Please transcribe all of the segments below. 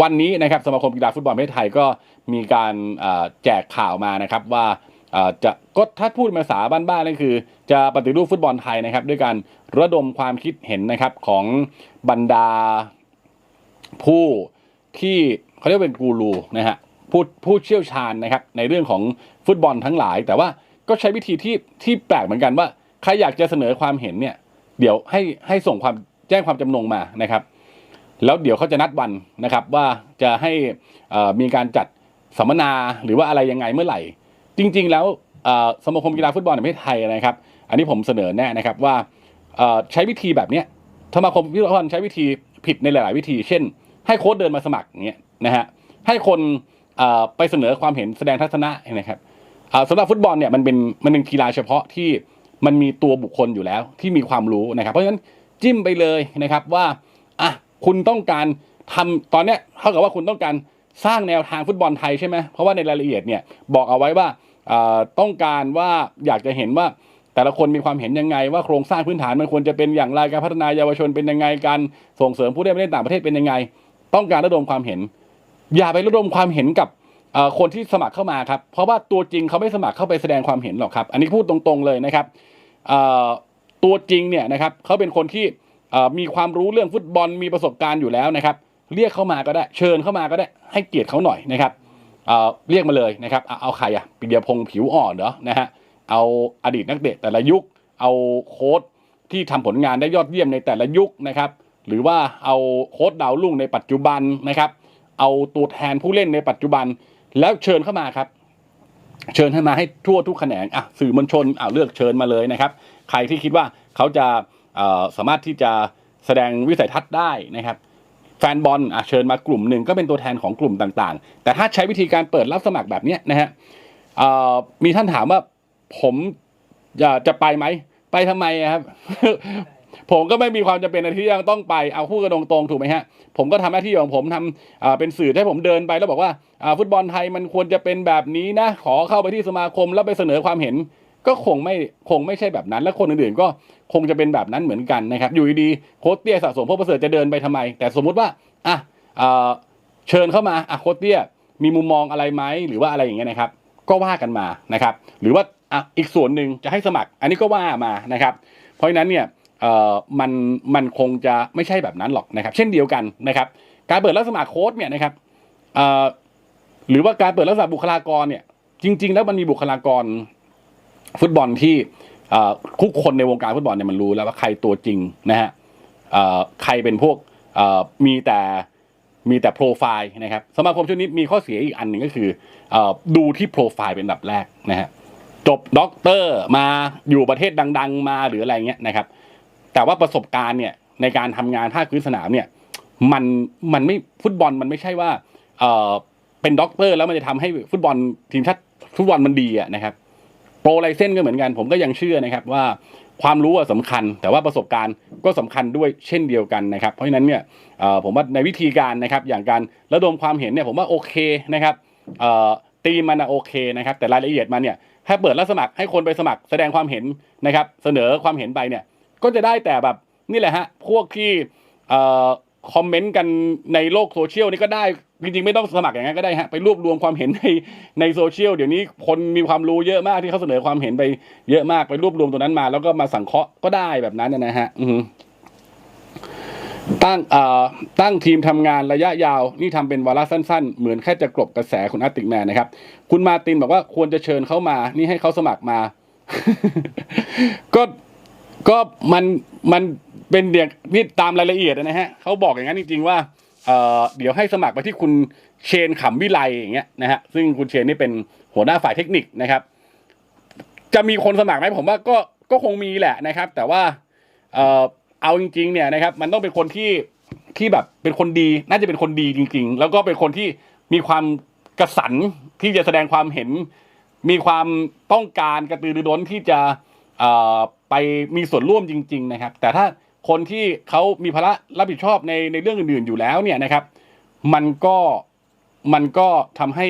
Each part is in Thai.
วันนี้นะครับสมาคมกีฬาฟุตบอลประเทศไทยก็มีการแจกข่าวมานะครับว่าจะก็ถ้าพูดภาษาบ้านๆนั่นคือ จะปฏิรูปฟุตบอลไทยนะครับ ด้วยการระดมความคิดเห็นนะครับของบรรดาผู้ที่เขาเรียกว่าเป็นกูรูนะฮะผู้ผู้เชี่ยวชาญนะครับในเรื่องของฟุตบอลทั้งหลาย แต่ว่าก็ใช้วิธีที่ที่แปลกเหมือนกันว่า ใครอยากจะเสนอความเห็นเนี่ย เดี๋ยวให้ให้ส่งความแจ้งความจำนงมานะครับ แล้วเดี๋ยวเขาจะนัดวันนะครับว่าจะให้มีการจัดสัมมนาหรือว่าอะไรยังไงเมื่อไหร่ จริง ๆ แล้วสมาคมกีฬาฟุตบอลแห่งประเทศไทยนะครับ อันนี้ผมเสนอแน่นะครับว่าใช้วิธีแบบนี้สมาคมกีฬาฟุตบอลใช้วิธีผิดในหลาย ๆ วิธี เช่น ให้โค้ชเดินมาสมัครอย่างเงี้ยนะฮะให้คนไปเสนอความเห็นแสดงทัศนะนะครับสำหรับฟุตบอลเนี่ยมันเป็นมันเป็นกีฬาเฉพาะที่มันมีตัวบุคคลอยู่แล้วที่มีความรู้นะครับ เพราะฉะนั้นจิ้มไปเลยนะครับว่า คุณต้องการทำตอนเนี้ยเท่ากับว่าคุณต้องการสร้างแนวทางฟุตบอลไทยใช่ไหมเพราะว่าในรายละเอียดเนี่ยบอกเอาไว้ว่าต้องการว่าอยากจะเห็นว่าแต่ละคนมีความเห็นยังไง ว่าโครงสร้างพื้นฐานมันควรจะเป็นอย่างไรการพัฒนาเยาวชนเป็นยังไงการส่งเสริมผู้เล่นไปเล่นต่างประเทศเป็นยังไง ต้องการระดมความเห็น อย่าไประดมความเห็นกับคนที่สมัครเข้ามาครับเพราะว่าตัวจริงเขาไม่สมัครเข้าไปแสดงความเห็นหรอกครับ อันนี้พูดตรงๆเลยนะครับตัวจริงเนี่ยนะครับเขาเป็นคนที่ มีความรู้เรื่องฟุตบอลมีประสบการณ์อยู่แล้วนะครับ เรียกเข้ามาก็ได้เชิญเข้ามาก็ได้ให้เกียรติเขาหน่อยนะครับเเรียกมาเลยนะครับเอาใครอะปิยพงษ์ผิวอ่อนเหรอนะฮะเอาอดีตนักเตะแต่ละยุค เอาโค้ชที่ทำผลงานได้ยอดเยี่ยมในแต่ละยุคนะครับ หรือว่าเอาโค้ชดาวรุ่งในปัจจุบันนะครับ เอาตัวแทนผู้เล่นในปัจจุบัน แล้วเชิญเข้ามาครับ เชิญให้มาให้ทั่วทุกแขนงอะสื่อมวลชนอะเลือกเชิญมาเลยนะครับ ใครที่คิดว่าเขาจะ สามารถที่จะแสดงวิสัยทัศน์ได้นะครับ แฟนบอลเชิญมากลุ่มหนึ่งก็เป็นตัวแทนของกลุ่มต่างๆ แต่ถ้าใช้วิธีการเปิดรับสมัครแบบนี้นะฮะมีท่านถามว่าผมจะจะไปไหมไปทำไมครับ ผมก็ไม่มีความจำเป็นอะไรที่ยังต้องไปเอาพูดกันตรงๆถูกไหมฮะ ผมก็ทำหน้าที่ของผมทำอ่าเป็นสื่อให้ผมเดินไปแล้วบอกว่าฟุตบอลไทยมันควรจะเป็นแบบนี้นะ ขอเข้าไปที่สมาคมแล้วไปเสนอความเห็น ก็คงไม่คงไม่ใช่แบบนั้น และคนอื่นๆก็คงจะเป็นแบบนั้นเหมือนกันนะครับ อยู่ดีๆโค้ชเตี้ยสะสมพวกประเสริฐจะเดินไปทำไม แต่สมมุติว่าอะเออเชิญเข้ามาอะโค้ชเตี้ยมีมุมมองอะไรไหมหรือว่าอะไรอย่างเงี้ยนะครับ ก็ว่ากันมานะครับ หรือว่าอะอีกส่วนหนึ่งจะให้สมัคร อันนี้ก็ว่ามานะครับ เพราะฉะนั้นเนี่ยเออมันมันคงจะไม่ใช่แบบนั้นหรอกนะครับ เช่นเดียวกันนะครับ การเปิดรับสมัครโค้ชเนี่ยนะครับเออหรือว่าการเปิดรับสมัครบุคลากรเนี่ยจริง ๆ แล้วมันมีบุคลากร ฟุตบอลที่เอ่อทุกคนในวงการฟุตบอลเนี่ยมันรู้แล้วว่าใครตัวจริงนะฮะใครเป็นพวกมีแต่มีแต่โปรไฟล์นะครับสมาคมชุดนี้มีข้อเสียอีกอันหนึ่งก็คืออดูที่โปรไฟล์เป็นดับแรกนะฮะจบด็อกเตอร์มาอยู่ประเทศดัง ๆ มาหรืออะไรเงี้ยนะครับ แต่ว่าประสบการณ์เนี่ยในการทำงานภาคพื้นสนามเนี่ยมันมันไม่ฟุตบอลมันไม่ใช่ว่าเเป็นด็อกเตอร์แล้วมันจะทำให้ฟุตบอลทีมชาติฟุตบอลมันดีอะนะครับ โปรไลเซนก็เหมือนกันผมก็ยังเชื่อนะครับว่าความรู้อะสำคัญ แต่ว่าประสบการณ์ก็สำคัญด้วยเช่นเดียวกันนะครับเพราะฉะนั้นเนี่ยผมว่าในวิธีการนะครับอย่างการระดมความเห็นเนี่ยผมว่าโอเคนะครับตีมันโอเคนะครับแต่รายละเอียดมันเนี่ยถ้าเปิดรับสมัครให้คนไปสมัครแสดงความเห็นนะครับเสนอความเห็นไปเนี่ยก็จะได้แต่แบบนี่แหละฮะพวกที่คอมเมนต์กันในโลกโซเชียลนี่ก็ได้ จริงๆไม่ต้องสมัครอย่างนั้นก็ได้ฮะไปรวบรวมความเห็นในในโซเชียลเดี๋ยวนี้คนมีความรู้เยอะมากที่เขาเสนอความเห็นไปเยอะมากไปรวบรวมตัวนั้นมา แล้วก็มาสังเคราะห์ก็ได้แบบนั้นนะฮะอืตั้งตั้งทีมทำงานระยะยาว นี่ทำเป็นวาระสั้น ๆ เหมือนแค่จะกลบกระแสคุณอาร์ติกแมนนะครับ คุณมาตินบอกว่าควรจะเชิญเขามา นี่ให้เขาสมัครมา ก็ก็มันมันเป็นเดียนี่ตามรายละเอียดนะฮะเขาบอกอย่างนั้นจริงๆว่า เเดี๋ยวให้สมัครไปที่คุณเชนขำวิไลอย่างเงี้ยนะฮะซึ่งคุณเชนนี่เป็นหัวหน้าฝ่ายเทคนิคนะครับ จะมีคนสมัครไหมผมว่าก็ก็คงมีแหละนะครับ แต่ว่าเออเอาจริงๆเนี่ยนะครับ มันต้องเป็นคนที่ที่แบบเป็นคนดีน่าจะเป็นคนดีจริง ๆ แล้วก็เป็นคนที่มีความกระสันที่จะแสดงความเห็น มีความต้องการกระตือรือร้นที่จะไปมีส่วนร่วมจริง ๆ นะครับ แต่ถ้า คนที่เขามีภาระรับผิดชอบในในเรื่องอื่นๆอยู่แล้วเนี่ยนะครับ มันก็มันก็ทำให้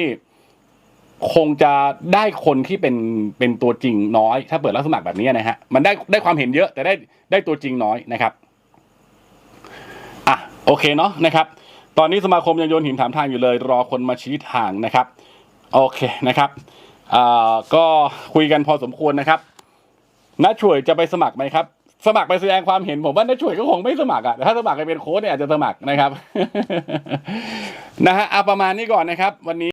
คงจะได้คนที่เป็นเป็นตัวจริงน้อย ถ้าเปิดรับสมัครแบบนี้นะฮะมันได้ได้ความเห็นเยอะ แต่ได้ได้ตัวจริงน้อยนะครับอะโอเคเนาะนะครับ ตอนนี้สมาคมยังโยนหินถามทางอยู่เลย รอคนมาชี้ทางนะครับ โอเคนะครับอ่าก็คุยกันพอสมควรนะครับน้าช่วยจะไปสมัครไหมครับ สมัครไปแสดงความเห็นผมว่าน้าช่วยก็คงไม่สมัครอะแต่ถ้าสมัครไปเป็นโค้ชเนี่ยอาจจะสมัครนะครับนะฮะเอาประมาณนี้ก่อนนะครับ วันนี้